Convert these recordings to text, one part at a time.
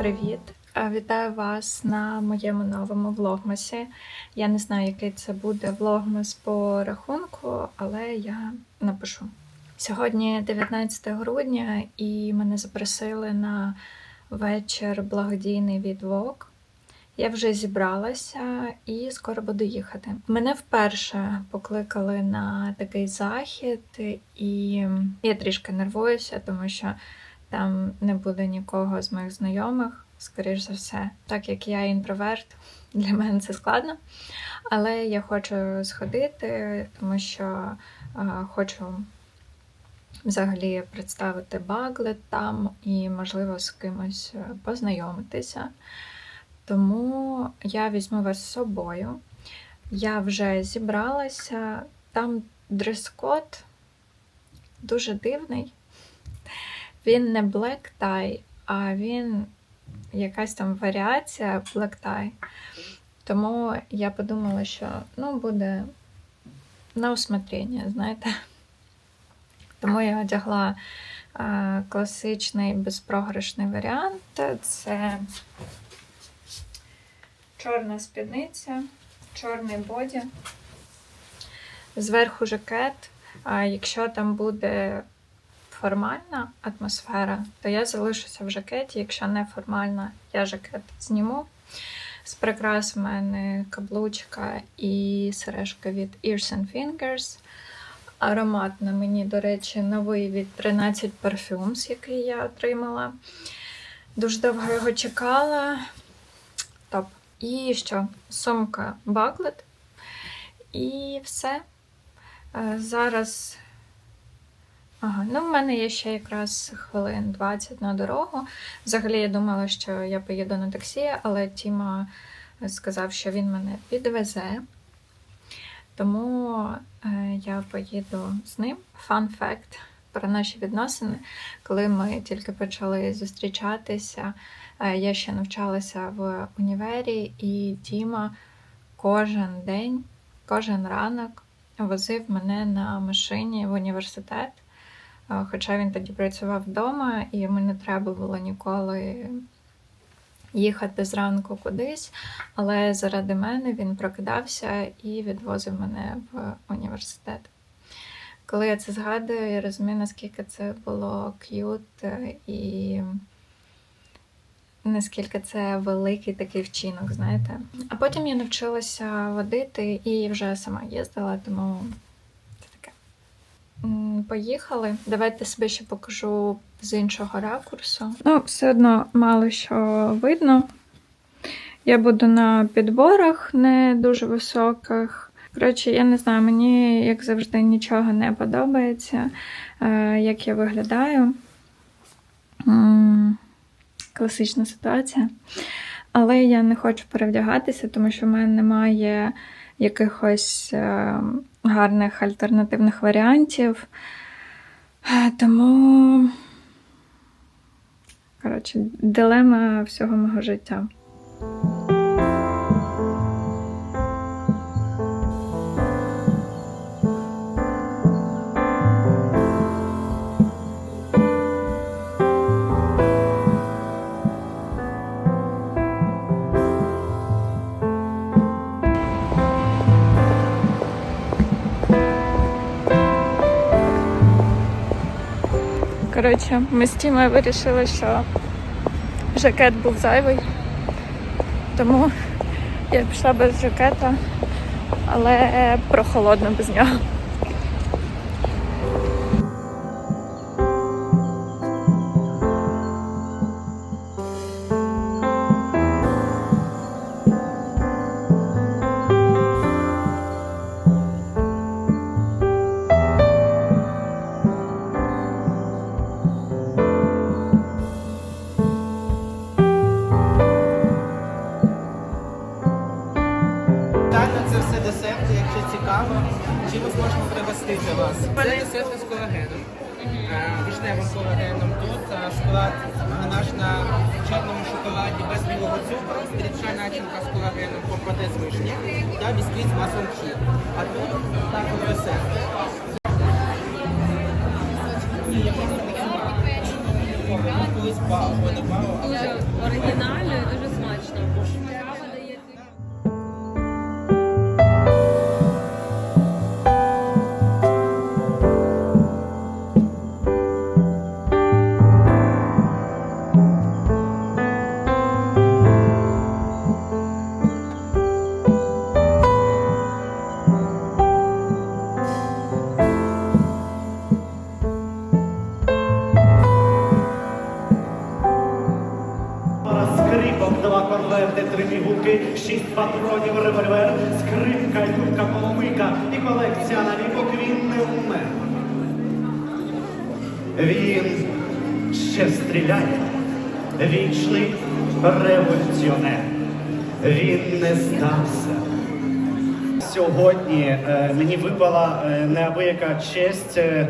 Привіт! Е, Вітаю вас на моєму новому влогмасі. Я не знаю, який це буде влогмас по рахунку, але я напишу. Сьогодні 19 грудня, і мене запросили на вечір благодійний від Vogue. Я вже зібралася і скоро буду їхати. Мене вперше покликали на такий захід, і я трішки нервуюся, тому що там не буде нікого з моїх знайомих, скоріш за все. Так як я інтроверт, для мене це складно. Але я хочу сходити, тому що е, хочу взагалі представити баглет там і, можливо, з кимось е, познайомитися. Тому я візьму вас з собою. Я вже зібралася. Там дрес-код дуже дивний. Він не black tie, а він якась там варіація black tie. Тому я подумала, що ну, буде на усмотрення, знаєте. Тому я одягла е, класичний безпрограшний варіант. Це чорна спідниця, чорний боді, зверху жакет. А якщо там буде формальна атмосфера, то я залишуся в жакеті. Якщо не формальна, я жакет зніму. З прикрас в мене каблучка і сережка від Ears and Fingers. Аромат на мені, до речі, новий від 13 Parfums, який я отримала. Дуже довго його чекала. Топ. І що? Сумка Баглет. І все. Е, Зараз. Ага, ну в мене є ще якраз хвилин 20 на дорогу. Взагалі я думала, що я поїду на таксі, але Тіма сказав, що він мене підвезе. Тому е, я поїду з ним. Fun fact про наші відносини. Коли ми тільки почали зустрічатися, е, я ще навчалася в універі, і Тіма кожен день, кожен ранок возив мене на машині в університет. Хоча він тоді працював вдома, і йому не треба було ніколи їхати зранку кудись, але заради мене він прокидався і відвозив мене в університет. Коли я це згадую, я розумію, наскільки це було к'ют е, і наскільки це великий такий вчинок, знаєте. А потім я навчилася водити і вже сама їздила, тому Поїхали. Давайте себе ще покажу з іншого ракурсу. Ну, все одно мало що видно. Я буду на підборах не дуже високих. Коротше, я не знаю, мені, як завжди, нічого не подобається, е, як я виглядаю. Класична ситуація. Але я не хочу перевдягатися, тому що в мене немає якихось е, гарних альтернативних варіантів. Тому, коротше, дилема всього мого життя. Коротше, ми з Тімою вирішили, що жакет був зайвий, тому я пішла без жакета, але прохолодно без нього. Тут е, наш на чорному шоколаді без білого цукру, рідка начинка з колагеном, компоте з вишні та бісквіт з маслом чі. А тут також десерти. Колись пау, не пау, а поломика і колекція він не умер. Він ще стріляє. Вічний революціонер. Він не здався. Сьогодні е, мені випала е, неабияка честь е,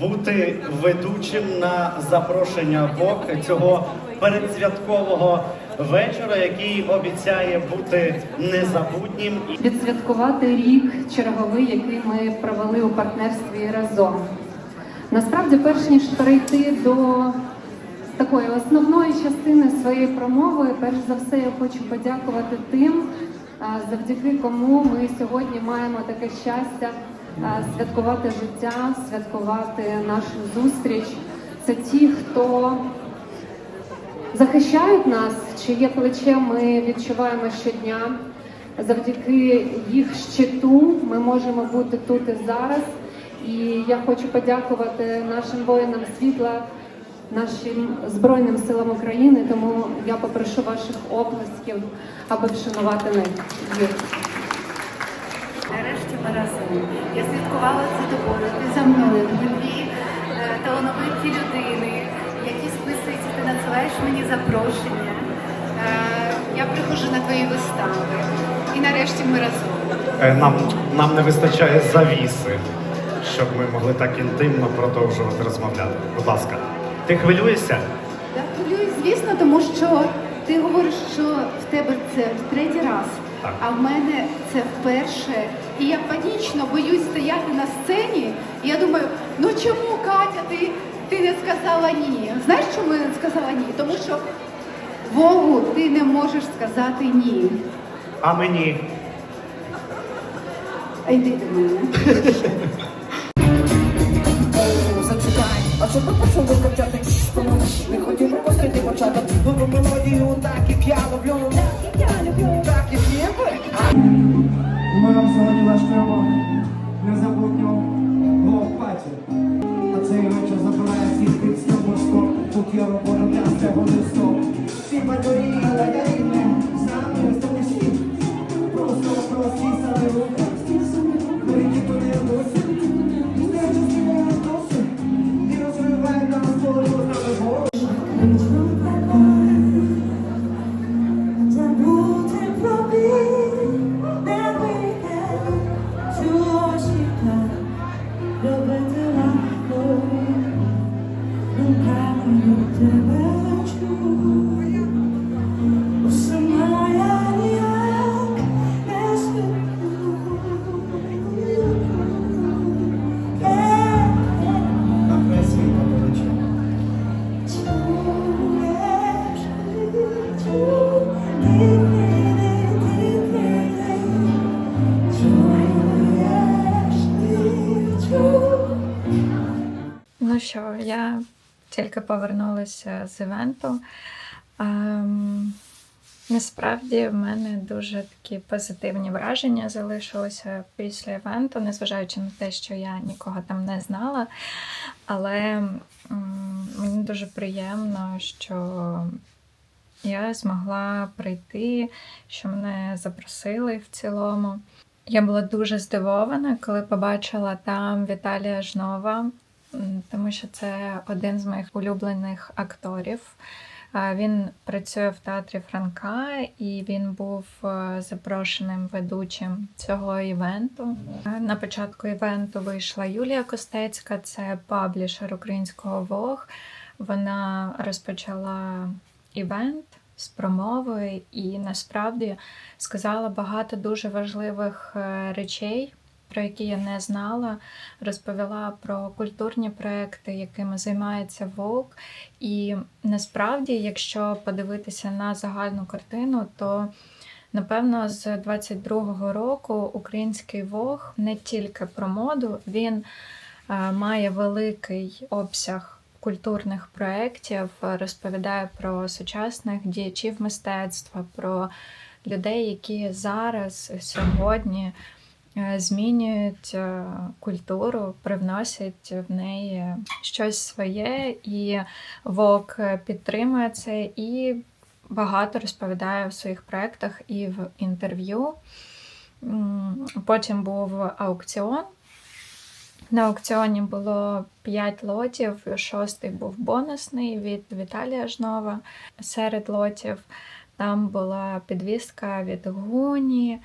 бути ведучим на запрошення ВОК цього передсвяткового вечора, який обіцяє бути незабутнім. відсвяткувати рік черговий, який ми провели у партнерстві разом. Насправді, перш ніж перейти до такої основної частини своєї промови, перш за все я хочу подякувати тим, завдяки кому ми сьогодні маємо таке щастя святкувати життя, святкувати нашу зустріч. Це ті, хто захищають нас, чиє плече ми відчуваємо щодня. Завдяки їх щиту ми можемо бути тут і зараз. І я хочу подякувати нашим воїнам світла, нашим Збройним силам України. Тому я попрошу ваших оплесків, аби вшанувати них. Нарешті ми разом. Я слідкувала за тобою, ти за мною. Ми дві е, талановиті списуються, надсилаєш мені запрошення. Е, я приходжу на твої вистави. І нарешті ми разом. Е, Нам, нам не вистачає завіси, щоб ми могли так інтимно продовжувати розмовляти. Будь ласка, ти хвилюєшся? Я хвилююсь, звісно, тому що ти говориш, що в тебе це в третій раз, Так. а в мене це вперше. І я панічно боюсь стояти на сцені. І я думаю, ну чому Катя, ти, ти не сказала ні? Знаєш, чому я не сказала ні? Тому що Вову ти не можеш сказати ні. А мені? А йди до мене. Зачекай, а що ти почули качати? Не хотів пропустити початок Нову мелодію, так як я люблю Так як я люблю, так як є Ми вам сьогодні влаштуємо незабутню Всі бадорі, що, я тільки повернулася з івенту. Ем, насправді в мене дуже такі позитивні враження залишилися після івенту, незважаючи на те, що я нікого там не знала. Але м, мені дуже приємно, що я змогла прийти, що мене запросили в цілому. Я була дуже здивована, коли побачила там Віталія Жнова, тому що це один з моїх улюблених акторів. Він працює в театрі Франка і він був е, запрошеним ведучим цього івенту. Е, На початку івенту вийшла Юлія Костецька, це паблішер українського Вог. Вона розпочала івент з промовою і насправді сказала багато дуже важливих е, речей про які я не знала, розповіла про культурні проекти, якими займається Вовк. І насправді, якщо подивитися на загальну картину, то напевно з 22-го року український Вог не тільки про моду, він е, має великий обсяг культурних проєктів, розповідає про сучасних діячів мистецтва, про людей, які зараз, сьогодні змінюють е, культуру, привносять в неї щось своє, і ВОК підтримує це і багато розповідає в своїх проєктах і в інтерв'ю. Потім був аукціон. На аукціоні було 5 лотів, шостий був бонусний від Віталія Жнова серед лотів. Там була підвіска від Гуні, е,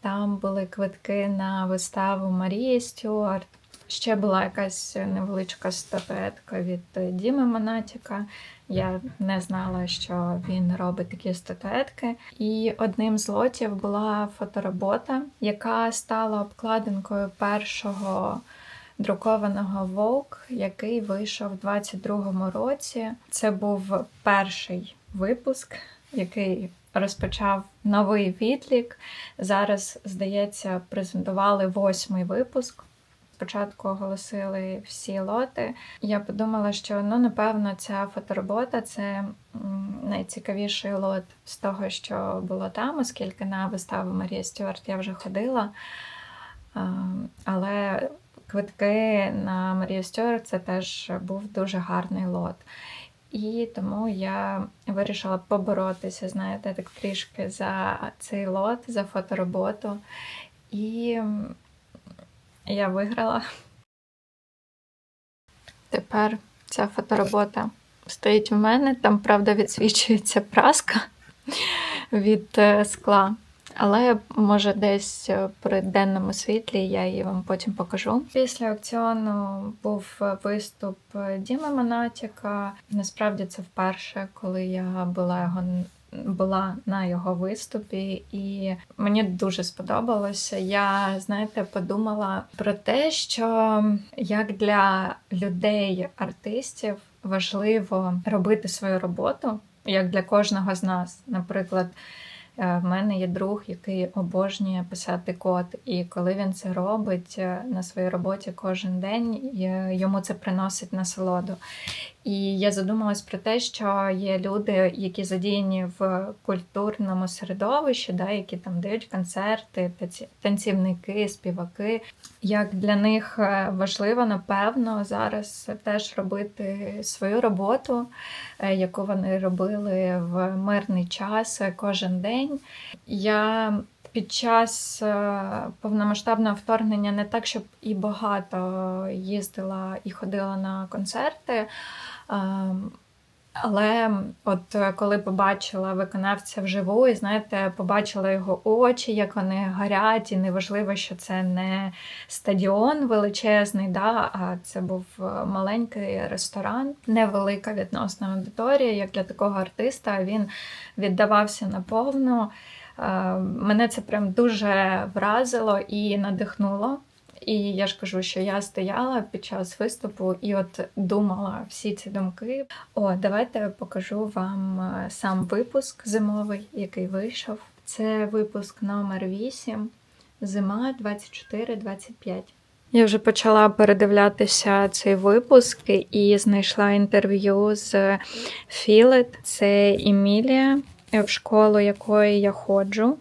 там були квитки на виставу Марії Стюарт. Ще була якась невеличка статуетка від Діми Монатіка. Я не знала, що він робить такі статуетки. І одним з лотів була фоторобота, яка стала обкладинкою першого друкованого Vogue, який вийшов у 22-му році. Це був перший випуск, який розпочав новий відлік. Зараз, здається, презентували восьмий випуск. Спочатку оголосили всі лоти. Я подумала, що ну напевно ця фоторобота це найцікавіший лот з того, що було там, оскільки на виставу Марія Стюарт я вже ходила. Але квитки на Марію Стюарт це теж був дуже гарний лот. І тому я вирішила поборотися, знаєте, так трішки за цей лот, за фотороботу. І я виграла. Тепер ця фоторобота стоїть в мене. Там, правда, відсвічується праска від е, скла. Але може десь е, при денному світлі я її вам потім покажу. Після аукціону був е, виступ Діми Монатіка. Насправді це вперше, коли я була його була на його виступі, і мені дуже сподобалося. Я, знаєте, подумала про те, що як для людей, артистів, важливо робити свою роботу, як для кожного з нас. Наприклад, е, в мене є друг, який обожнює писати код, і коли він це робить е, на своїй роботі кожен день, е, йому це приносить насолоду. І я задумалась про те, що є люди, які задіяні в культурному середовищі, да, які там дають концерти, танці- танцівники, співаки. Як для них е, важливо, напевно, зараз теж робити свою роботу, е, яку вони робили в мирний час е, кожен день. Я під час е, повномасштабного вторгнення не так, щоб і багато їздила і ходила на концерти. Ем, Але от е, коли побачила виконавця вживу, і знаєте, побачила його очі, як вони горять, і неважливо, що це не стадіон величезний, да, а це був е, маленький ресторан, невелика відносна аудиторія, як для такого артиста. Він віддавався наповну. Е, Мене це прям дуже вразило і надихнуло. І я ж кажу, що я стояла під час виступу і от думала всі ці думки. О, давайте покажу вам е, сам випуск зимовий, який вийшов. Це випуск номер 8, зима 24-25. Я вже почала передивлятися цей випуск і знайшла інтерв'ю з Філет. Це Емілія, в школу якої я ходжу.